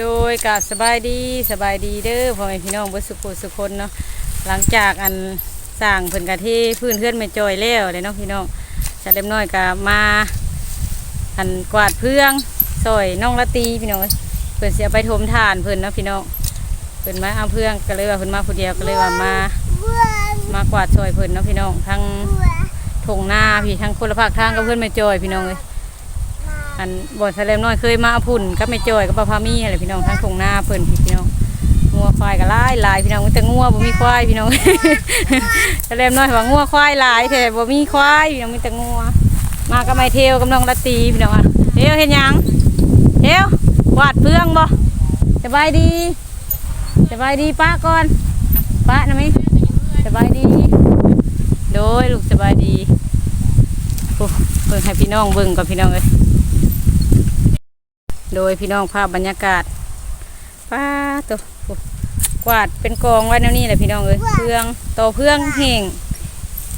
โดยกาสบายดีสบายดีเด้อพ่อแม่พี่น้องบ่สุขสุคนเนาะหลังจากอันสร้างเพิ่นกะที่พื้นเพื่อนไม่จอยแล้วเลยเนาะพี่น้องจะเล็มน้อยก็มาอันกวาดเพื่องซอยน้องละตีพี่น้องเพิ่นเสียไปถมทานเพิ่นเนาะพี่น้องเพิ่นมาเอาเพื่องก็เลยว่าเพิ่นมาผู้เดียวก็เลยว่ามา มากวาดซอยเพิ่นเนาะพี่น้องทั้งทงหน้าพี่ทั้งคนละภาคทางกับเพื่อนไม่จอยพี่น้องเอ้ย อันบ่อนแสลมน้อยเคยมาอาพุ่นกับแม่จอยกับป้าพามีอะไรพี่น้องทั้งทงหน้าเพิ่นพี่น้องงัวควายก็หลายหลายพี่น้องมีแต่งัวบ่มีควายพี่น้องแสลมน้อยว่างัวควายหลายแต่บ่มีควายพี่น้องมีแต่งัวมากับไม้เทวกับน้องละตีพี่น้องอะเทวเฮ็ดหยังเทววาดเพื่องบ่สบายดีสบายดีป้าก่อนป้านะมิสบายดี โดยลูกสบายดีโอ้เบิ่งให้พี่น้องเบิ่งก่อนพี่น้องเอ้ย โดยพี่น้องภาพบรรยากาศป้าตัวกวาดเป็นกองไว้แนวนี้แหละพี่น้องเอ้ยเพื่องโตเพื่องแห้ง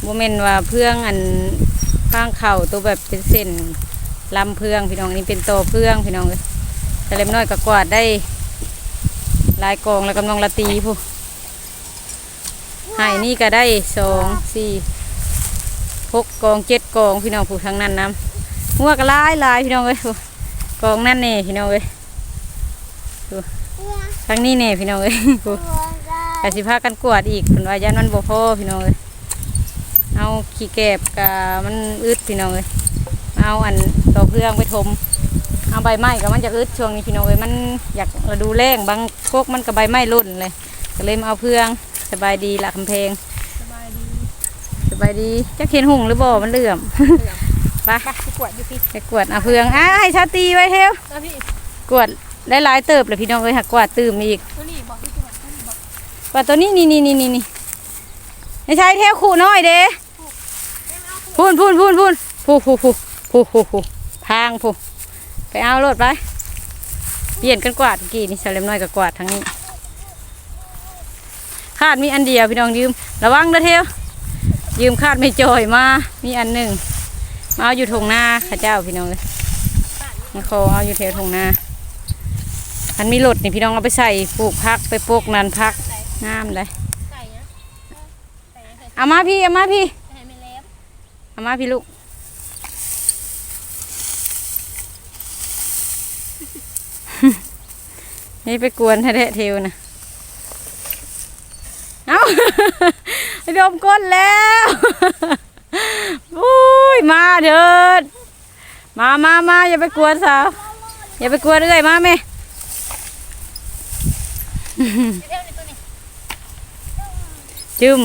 โมเมนว่าเพื่องอันข้างเข่าตัวแบบเป็นเส้นลำเพื่องพี่น้องอันนี่เป็นโตเพื่องพี่น้องเอ้ยแต่เล็มน้อยก็กวาดได้หลายกองแล้วกำลังละตีผู้ให้นี่ก็ได้สองสี่หกกองเจ็ดกองพี่น้องผู้ทั้งนั้นน้ำหัวก็หลายหลายพี่น้องเอ้ยผู้ กองนั่นนี่พี่น้องเอ้ยดูทางนี้นี่พี่น้องเอ้ยดูกสิพากันกวาดอีกเพิ่นว่ายันมันบ่พอพี่น้องเอ้ยเอาขี้แกบกะมันอึดพี่น้องเอ้ยเอาอันต่อเครื่องไปทมเอาใบไม้ก็มันจะอึดช่วงนี้พี่น้องเอ้ยมันอยากฤดูแล้งบางพวกมันก็ใบไม้ร่นเลยก็เลยมาเอาเพื่องสบายดีละคำเพลงสบายดีสบายดีจะเขียนหุ่งหรือบ่มันเหลื่อม ไปไปไปกวดอยู่พี่ไปกวดเอาเพื่องอ้าให้ชาตีไว้เทวแล้วพี่กวดได้หลายเติบเลยพี่น้องเอ้ยหักกวาดตื่มอีกตัวนี้บอกพี่กวดตัวนี้บอกกวาดตัวนี้นี่นี่นี่นี่นี่ไม่ใช่เทวขู่น้อยเด้พูนพูนพูนพูนพูพูพูพูพูพูพางพูไปเอารถไปเปลี่ยนกันกวาดเมื่อกี้นี่สเลมน้อยกับกวาดทั้งนี้คาดมีอันเดียวพี่น้องยืม ระวังเด้อเทวยืมคาดไม่จอยมา มีอันหนึ่ง มาเอาอยู่ทงหน้าข้าเจ้าพี่น้องเลยมาขอเอาอยู่แถวทงหน้าอันมีรถนี่พี่น้องเอาไปใส่ปลูกพักไปปลูกนันพักงามเลยเอามาพี่เอามาพี่เอามาพี่ลูกนี่ไปกวนแท้ๆเทวนะเอาไปดมก้นแล้ว อุ้ยมาเถิดมามามาอย่าไปกวนสาวอย่าไปกวนเอ้อยมาไหมเดี๋ยวในตัวนี้จึม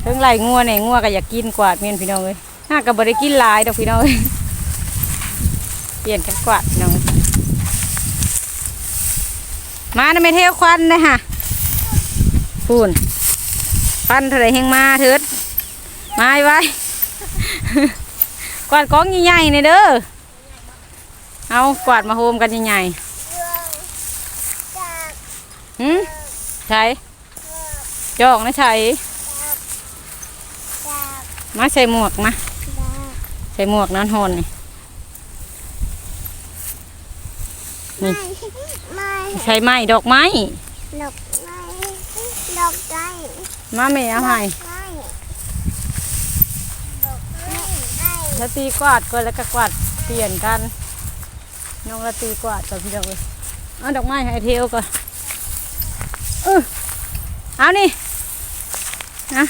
เพิ่งไล่งัวเนี่ยงัวก็อยากกินกวาดเมียนพี่น้องเลยห้าก็บ่ได้กินหลายดอกพี่น้องเอ้ยเปลี่ยนกันกวาดพี่น้องมาในะไม่เที่ยวควันเลยฮะพูน ควันเท่าไรแหงมาเถิดมาไว้กวาดกองใหญ่ๆนี่เด้อเอากวาดมาโฮมกันใหญ่ๆหืมใช่จอกนะใช่มาใส่หมวกมาใส่หมวกนั้นหอนนี่ไม่ไม่ใช้ไม้ดอกไม้ดอกไม้ดอกไม้ มาไม่เอาให้ไม่ดอกไม้ไม้ถ้าตีกวาดก็แล้วก็กวาดเปลี่ยนกัน น้องละตีกวาดกับพี่ดอกเลยเอาดอกไม้ให้เทวก่อนเออเอานี่นะ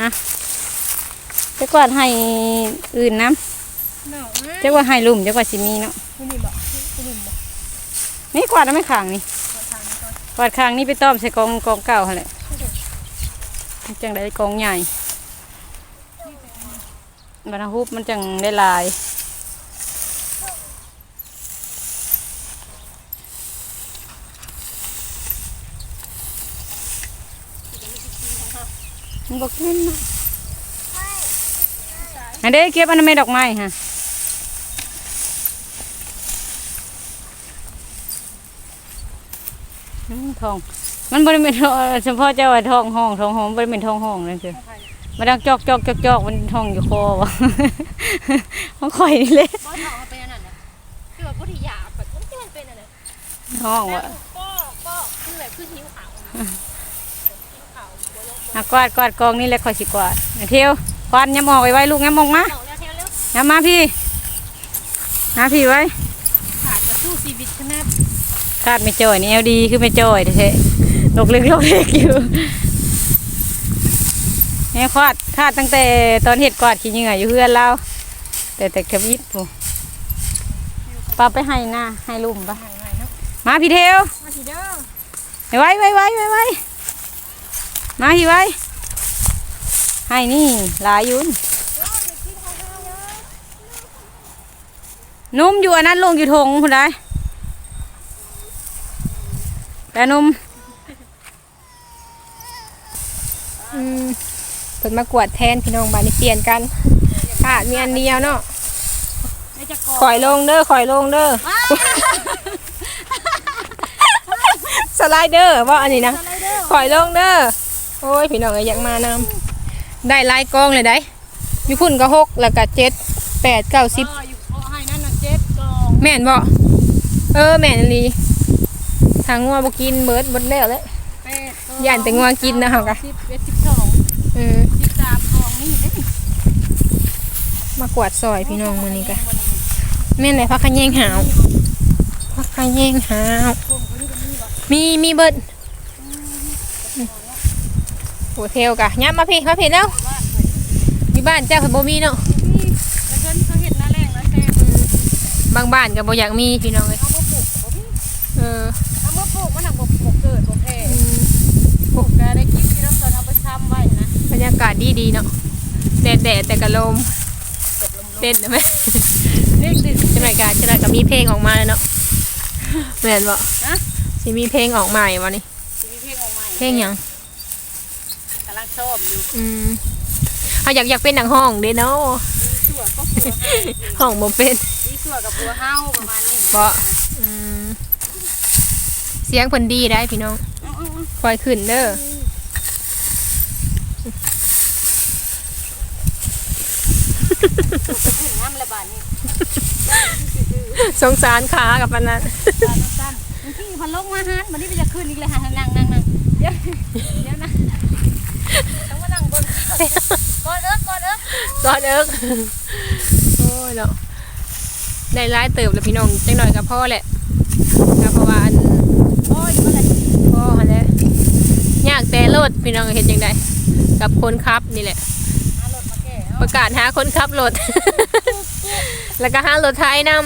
นะจะกวาดให้อื่นน้หนาวำนะจะว่าให้ลุ่มจะว่าสิมีเนาะตัวนี้บอกตัวนี้บอกนี่กวาดแล้วไม่ขางนี่ วาดคางนี่ไปต้อมใส่กองกองเก่าหั่นแหละจังได้กองใหญ่บรรทุกมันจังได้หลายมันบอกเล่นนะอันเด้เก็บอันนั้นไม่ดอกไม้ฮะอืม ทอง มันบริเวณเฉพาะเจ้าว่าทองห้องทองห้องบริเวณทองห้องนั่นคือมาดังจอกจอกจอกจอกมันห้องอยู่คอวะห้องคอยนี่เลยบ่ถอมันเป็นอันนั้นน่ะคือแบบบ่ได้หยาบแบบมันเป็นอันนั้นห้องวะก็ก็คือแบบคือหิวขาวหิวขาวบ่ลงอะกวาดกวาดกองนี่แหละคอยสิกวาดอะเที่ยวกวาดย้ำออกไว้ไว้ลูกย้ำมองมาเอาแล้วเทเร็วย้ำมาพี่มาพี่ไว้ขาดจะสู้ชีวิตขนาด คาดไม่จ่อยนี่เอลดีคือไม่จ่อยแท้ๆลกเล็กลกเล็กอยู่เนี่ยคาดคาดตั้งแต่ตอนเห็ดกวาดขี้เหงื่ออยู่เพื่อนเราแต่แต่กระวิดผู้ปาไปให้หน้าให้ลุมปะหายๆเนาะมาพี่เทวมาทีเด้อไว้ไว้ไว้ไว้ไว้มาพี่ไว้ให้นี่หลายอยุนนุ่มอยู่อันนั้นลงอยู่ทงคุณได้ แต่นุ่มอืมเพิ่นมากวดแทนพี่น้องบ้านนี้เปลี่ยนกันค่ะมีอันเดียวเนาะไม่จะกอข่อยลงเด้อข่อยลงเด้อสไลเดอร์ว่าอันนี้นะข่อยลงเด้อโอ้ยพี่น้องเอ้ยอยากมานำได้หลายกองเลยได้มีพุ่นก็หกแล้วก็เจ็ดแปดเก้าสิบก็อยู่พอให้นั่นน่ะเจ็ดกองแม่นบ่เออแม่นอีหลี ทางงัวบ่กินเบิดเบิดแล้วแหละแปดกองย่านแต่งัวกินนะเฮากะสิบเอ็ดสิบสองอืมสิบสามกองนี่เด้มากวาดซอยพี่น้องมื้อนี้กะแม่นไหนพักขะแยงหาวพักขะแยงหาวมีมีเบิดโหเทลกะยับมาพี่มาพี่แล้วมีบ้านเจ้าคือบ่มีเนาะแล้วเพิ่นเขาเห็นหน้าแรงแล้วแซ่บบางบ้านก็บ่อยากมีพี่น้องเอ้ยเอามาปลูกบ่ ดีดีๆเนาะแดดแดดๆแต่กะลมเต้นได้ไหมเด็กดิจังไรกันจังไรก็มีเพลงออกมาแล้วเนาะเหมือนบ่ฮะสิมีเพลงออกใหม่วันนี้สิมีเพลงออกใหม่เพลงหยังกำลังชอบอยู่อืมเอาอยากอยากเป็นหนังห้องเด้เนาะมีสั่วก็ผัวห้องบ่เป็นมีสั่วกับผัวเฮาประมาณนี้บ่อืมเสียงเพิ่นดีได้พี่น้องเอาเอาเอาคอยขึ้นเด้อ ขึ้นน้ำระบาดนี่สงสารขากับปานนั้นตาสั้นๆบางทีพันลงมาหันวันนี้ไปจะขึ้นอีกเลยหันนั่งนั่งนั่งเดี๋ยวเดี๋ยวนะต้องมานั่งบนกอดเอิ๊กกอดเอิ๊กกอดเอิกโอ้ยเนาะได้ร้ายเติบแล้วพี่น้องจังหน่อยกับพ่อแหละก็เพราะว่าอันโอ้ยก็เลยพ่อหันแหละยากแต่รถพี่น้องเห็นยังไงกับคนขับนี่แหละหารถมาแก่ ประกาศหาคนขับรถ แล้วก็หารถไทยนำ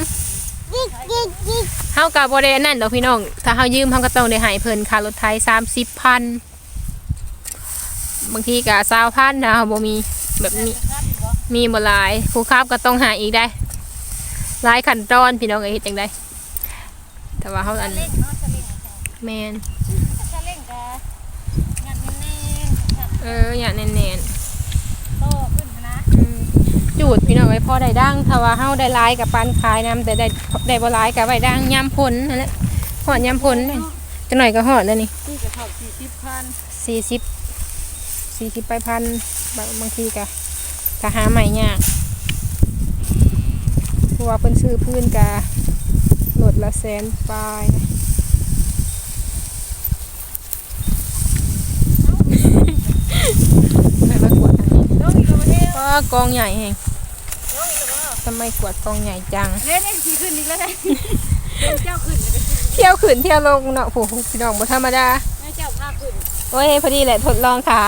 เฮากับบ่ได้นนั่นดอกพี่น้อง ถ้าเฮายืมเฮาก็ต้องได้ให้เพิ่นค่ารถไทย30,000บางทีก็20,000นะเฮาบ่มีแบบนี้ มีมีบ่หลาย ผู้ขับก็ต้องหาอีกได้ หลายขั้นตอนพี่น้องเอ้ยเฮ็ดจังไดแต่ว่าเฮาอันแม่นเอออย่าแน่นๆโตขึ้นนะ ๆอืม จูดพี่น้องเอ้ยพอได้ดังถ้าว่าเฮาได้หลายกับปานขายนํแต่ได้ได้บ่หลายก็ไว้ดังยามพ้นนั่นแหละฮอดยามพ้นนี่จังหน่อยก็ฮอดแล้วนี่ที่กระเท่าสี่สิบพันสี่สิบสี่สิบไปพันบางบางทีก็ก็หาใหม่ยากเพราะว่าเพิ่นซื้อพื้นกะโหลดละแสนปลายนะไปมากวดทางนี้น้องอีกแล้วเด้อก็กองใหญ่แฮงน้องอีกแล้วทำไมกวดกองใหญ่จังเล่นนี่ขี่ขึ้นอีกแล้วได้เล่นเจ้าขึ้นเลยเที่ยวขึ้นเที่ยวลงเนาะโอ้โหพี่น้องบ่ธรรมดาแม่เจ้าพาขึ้นโอ้ยพอดีแหละทดลองขา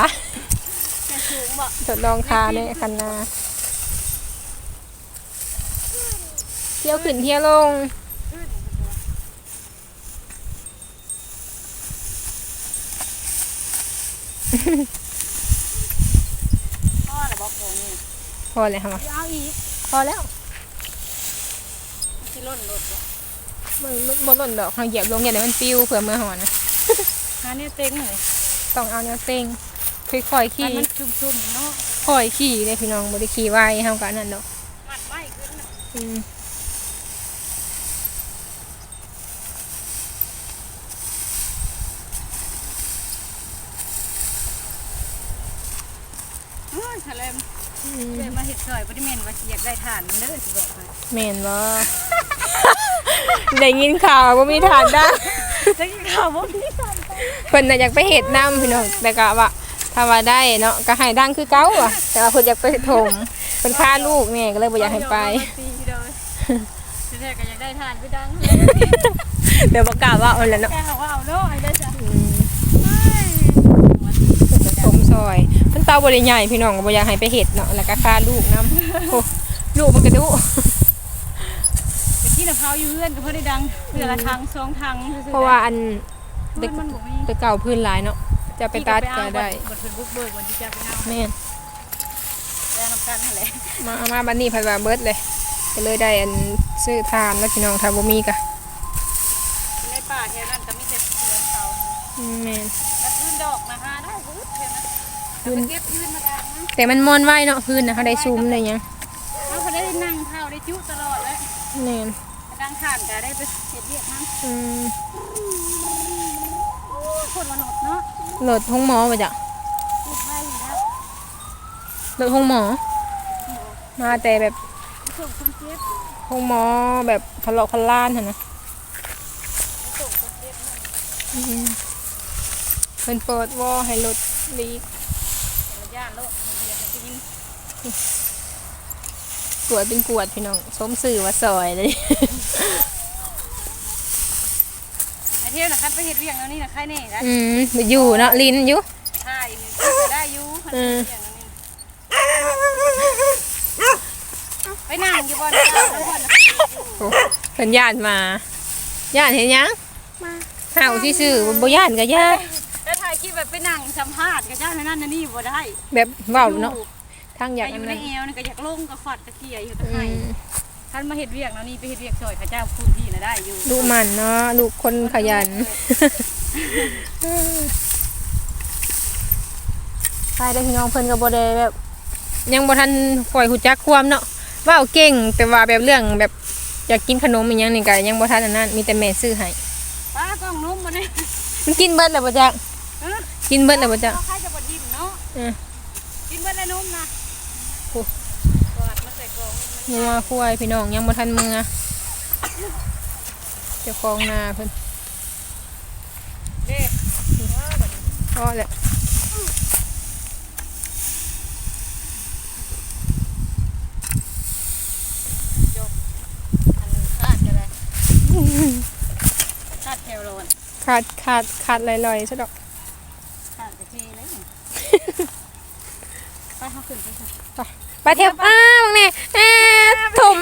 แค่สูงบ่ทดลองขาในคันนาเที่ยวขึ้นเที่ยวลงพ่อน่ะบอกของนี่พอเลยค่ะเอาอีก พอแล้วสิล่นรถบ่มันมันบ่หล่นดอกเขาเหยียบลงอย่างนี้มันปิวเผื่อมือหอนนะหาเนี่ยเต็งเลยต้องเอาแนวเต็งค่อยๆมัขี่นมันชุ่มๆเนาะค่อยขี่เลยพี่น้องบ่ได้ขี่ไวเฮากันนั่นดอกมัดไว้ขึ้นน่ะอืม โอ้ย ทะเลมเลยมาเห็ด ซอยบ่ได้แม่นว่าสิอยากได้ทานมันเด้อสิบอกให้แม่นบ่ได้ยินข่าวว่ามีฐานได้ได้กินข้าวบ่มีทานเพิ่นน่ะอยากไปเฮ็ดน้ำพี่น้องแต่ก็ว่าถ้าว่าได้เนาะก็ให้ดังคือเก่าอะแต่ว่าเพิ่นอยากไปถมเพิ่นฆ่าลูกแม่ก็เลยบ่อยากให้ไปตีเลยแท้ๆก็อยากได้ทานไปดังเดี๋ยวบ่กล้าว่าเอาแล้วเนาะแกเขาว่าเอาเนาะให้ได้จ้ะอืมถมซอยมัน เตาบ่ได้ใหญ่พี่น้องก็บ่อยากให้ไปเฮ็ดเนาะแล้วก็ฆ่าลูกนํโอ้ลูกมันก็ดุไปกินน้ำพร้าวอยู่เพื่อนก็เพิ่นได้ดังเพื่อละทางสองทางซื่อๆเพราะว่าอันเพื่อนมันบ่มีไปเก่าพื้นหลายเนาะจะไปตัดก็ได้บนเพิ่นบุกเบิกวันที่จะไปเอาแม่นแล้วน้ำกันนั่นแหละมาเอามาบัดนี้เพิ่นว่าเบิดเลยก็เลยได้อันซื้อทานแล้วพี่น้องถ้าบ่มีก็ในป่าแถวนั้นก็มีแต่เสือเขาอืมแม่นกระพื้นดอก แล้วไปเก็บพื้นมาดังนะแต่มันมอนไว้เนาะพื้นนะเขาได้ซูมได้หยังเอาเขาได้นั่งเท้าได้จุตลอดเลยแม่นดังขานก็ได้ไปเฮ็ดเวียกนั้นอืมโอ้ยคนละหนดเนาะรถห้องหมอบ่จ้ะพูดไทยแล้วรถห้องหมอ มาแต่แบบส่งคนเจ็บห้องหมอแบบทะเลาะพะล่านหั่นนะส่งคนเจ็บนั่นอืมเพิ่นเปิดวอให้รถลีก แต่ละย่านโลดมันเรียนให้กิน กวดเป็นกวดพี่น้องสมสื่อว่าซอยเลยไอเที่ยวนะคันไปเฮ็ดเวียกแล้วนี่นะใครแน่นะอืมอยู่เนาะลิ้นอยู่ใช่นี่ก็ได้อยู่คันไปเฮ็ดเวียกแล้วนี่ไปนั่งอยู่บนเท้าแล้วบนน่ะโอ้เพิ่นย่านมาย่านเห็นหยังเห่าที่ซื่อๆบ่ย่านก็ย่าแล้วถ่ายคลิปแบบไปนั่งสัมภาษณ์กับเจ้าในนั่นในนี่บ่ได้ แบบเว้าเนาะ ทางอยากออันยู่ในนั้นเอวนี่ก็อยากลงก็ขอดตะเกียอยู่ตะอืไคร้มท่านมาเฮ็ดเวียกแล้วนี่ไปเฮ็ดเวียกซอยข้าเจ้าคุณที่น่ะได้อยู่ลูกมันเนาะลูกคนขยันใช่ได้อพี่น้องเพิ่นก็บ่ได้แบบ ยังบ่ทันปล่อยหูจักความเนาะเว้าเก่งแต่ว่าแบบเรื่องแบบอยากกินขนมอีหยังนี่ก็ยังบ่ทันอันนั้นมีแต่แม่ซื้อให้ป้ากล้องนุ่มมาเนี่ยมันกินเบิดแล้วบ่จักเออกินเบิดแล้วบ่จักเอาใครจะบ่ยิ้มเนาะเออกินเบิดแล้วนุ่มนะ โอ้ กอดมาใส่กล่อ งมันงัวควายพี่น้องยังบ่ทันมือเจ้าของนาเพิ่นเด้เออบัดนี้พอแล้วอันคาดกันเลยคาดแถวโลนขาดขาดขาดลอยๆซะดอกคาดกะเทเลยนี่ไปเฮาขึ้นไปซะ ไปเที่ยวอ้าบังแน่แอาถม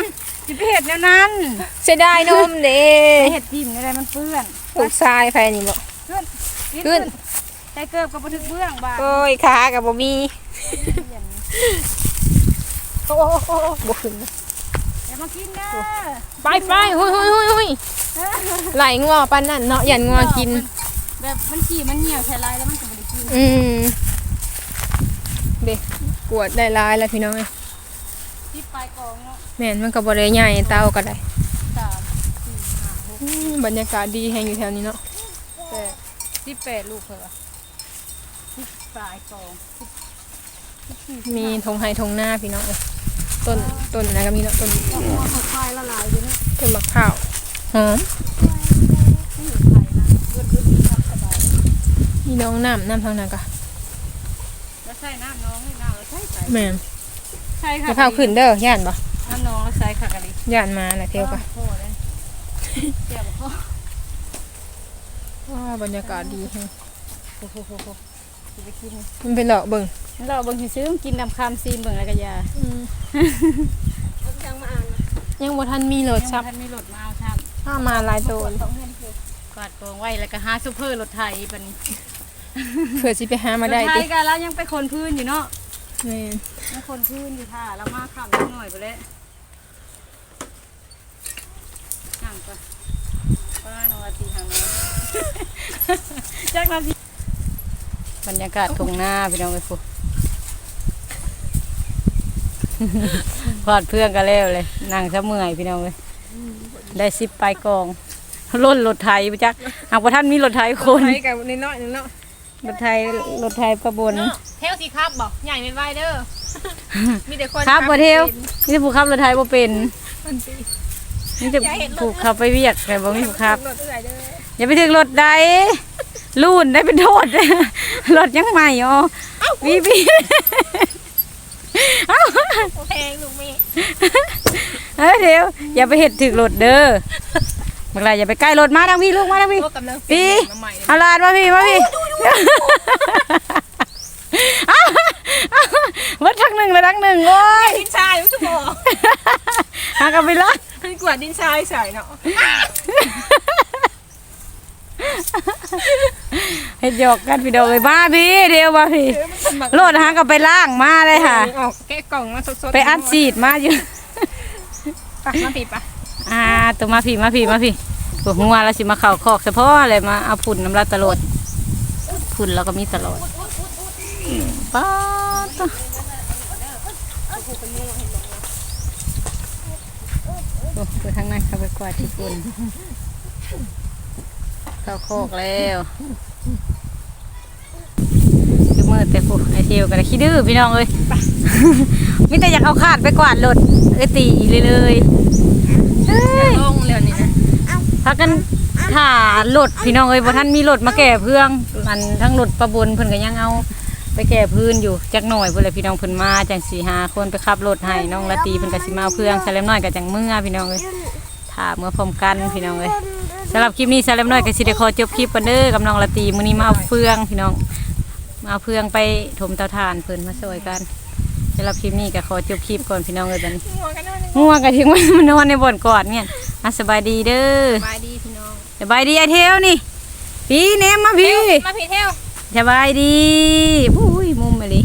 สิไปเฮ็ดแนวนั้นเสียดายนมเด้ไปเฮ็ดทิ่มอะไรมันเปื้อนลูกชายไผนี่บ่ขึ้นขึ้นใจเกิบกับบันทึกเบื้องบาดโอ้ยขากับบ่มีโอ้โอ้โอ้โอ้บ่ขึ้นนะอย่ามากินเด้อไปไปหุยหุยหุยหุยไหลงัวปานนั่นเนาะยันงัวกิน แบบมันขี่มันเหี่ยวใส่ลายแล้วมันก็บ่ได้กินอืมเด็ก กวดได้หลายแล้วพี่น้องเอ้ยที่ปลายกองเนาะแม่นมันก็บ่ได้ใหญ่เตาก็ได้สามสี่ห้าหกอืมบรรยากาศดีแฮงอยู่แถวนี้เนาะแปดที่แปดลูกเหรอที่ปลายกองมีทงไฮทงหน้าพี่น้องเอ้ยต้นต้นอะไรก็มีเนาะต้นดอกบัวเขาคลายละลายอยู่เนาะต้นมะพร้าวหอมไม่อยู่ไทยนะเลือดเลือดทับสบาย มีน้องน้ำน้ำทางนั้นก็แล้วใส่น้ำน้องให้น้ำ แล้วใส่ใส่แม่นใช่ค่ะมะพร้าวขึ้นเด้อย่านบ่น้ำน้องแล้วใส่ค่ะกะลิย่านมาน่ะเที่ยวก็โอ้เลยเจียวพ่อว้าบรรยากาศดีแฮงโอ้โหโหโหจะไปกินมันไปเลาะเบิ่งเราบางทีซื้อกินดำคำซีนเบิ่งแล้วก็ยาจังมาอ่านยังบ่ทันมีรถยังซับบ่ทันมีรถมาเอาทำถ้ามาหลายโตนต้องเห็นคือกวาดกองไว้แล้วก็หาซูเปอร์รถไทยบัดนี้เผื่อสิไปหามาได้รถไทติยกันแล้วยังไปคนพื้นอยู่เนาะ แม่นยังคนพื้นอยู่ท่าแล้วมาข้ามนิดหน่อยไปเลยนั่งก่อนป้านวัตีทางนี้จากนาทีบรรยากาศตรงหน้าพี่น้องไปฟูพอดเพื่อนก็แล้วเลยนั่งซะเมื่อยพี่น้องเลยได้สิบปลายกองล้นรถไทยไปจักหากว่าท่านมีรถไทยคน ไปกับน้อยๆนึงเนาะ รถไทยรถไทยประบนเนาะเทลสิครับบอกใหญ่ไม่ไหวเด้อมีแต่คนครับบ่เทวป็นนี่ผู้ขับรถไทยบ่เป็นมันสินี่จะผูกขับไปเวียกแต่บ่มีผู้ขับรถเอื่อยเด้ออย่าไปถึงรถใดลื่นได้เป็นโทษรถยังใหม่อ๋อวีบีเอ้าโอเคลูกเมย์เฮ้ยเดี๋ยวอย่าไปเห็ดถึงรถเด้อเมื่อไรอย่าไปใกล้รถมาทางพี่ลูกมาทางพี่พวกกำลังพี่มาใหม่เลยเอาลานมาพี่มาพี่เอ้าเอ้า วัดทักหนึ่งเลยทักหนึ่งโอ้ยดินทรายรู้สึกบอกหากันไปละมันกวาดดินทรายใส่เนาะเห็ดหยอกกันพี่ดอกเลยมาพี่เดี๋ยวมาพี่โลดหากันไปล่างมาเลยค่ะออกแกะกล่องมาสดๆไปอัดฉีดมาอยู่ไปมาปิดปะอ่าตัวมาพี่มาพี่มาพี่ตัวหัวแล้วสิมาเข่าคอกเฉพาะอะไรมาเอาพุ่นน้ำลายตลอด พุ่นเราก็มีตลอดป้าดตัวโอ้ไปทางนั้นเข้าไปกวาดที่พุ่นเข้าคอกแล้วคือมือแต่ผู้ไอเทียวกันขี้ดื้อพี่น้องเอ้ยมิแต่อยากเอาขาดไปกวาดรถเอ้ยตีเลยเลยเฮ้ยลงเร็วนี้นะพักกันถ่ารถพี่น้องเอ้ยบ่ท่านมีรถมาแก่เพื่อง อันทั้งรถประบนเพิ่นก็ยังเอา ไปแก่พื้นอยู่จักหน่อยเพิ่นเลยพี่น้องเพิ่นมาจังสี่หาคนไปขับรถให้น้องละตีเพิ่นก็สิมาเอาเพื่องแซลมน้อยก็จังเมื่อพี่น้องเอ้ยถ่าเมื่อพร้อมกันพี่น้องเอ้ยสำหรับคลิปนี้แซลมน้อยก็สิได้ขอจบคลิปกันเด้อกับน้องละตีมื้อนี้มาเอาเฟืองพี่น้องมาเอาเฟืองไปถมเตาถ่านเพิ่นมาช่วยกันสำหรับคลิปนี้ก็ขอจบคลิปก่อนพี่น้องเอ้ยบัดนี้งัวกันนอนง่วงก็ทิ้งไว้มันนอนในบ่อนก่อนเนี่ยอะสบายดีเด้อสบายดีพี่น้องสบายดีไอเทวนี่ พี่เนมมาพี่มาพี่เทวสบายดีอุ้ยมุมมาดิ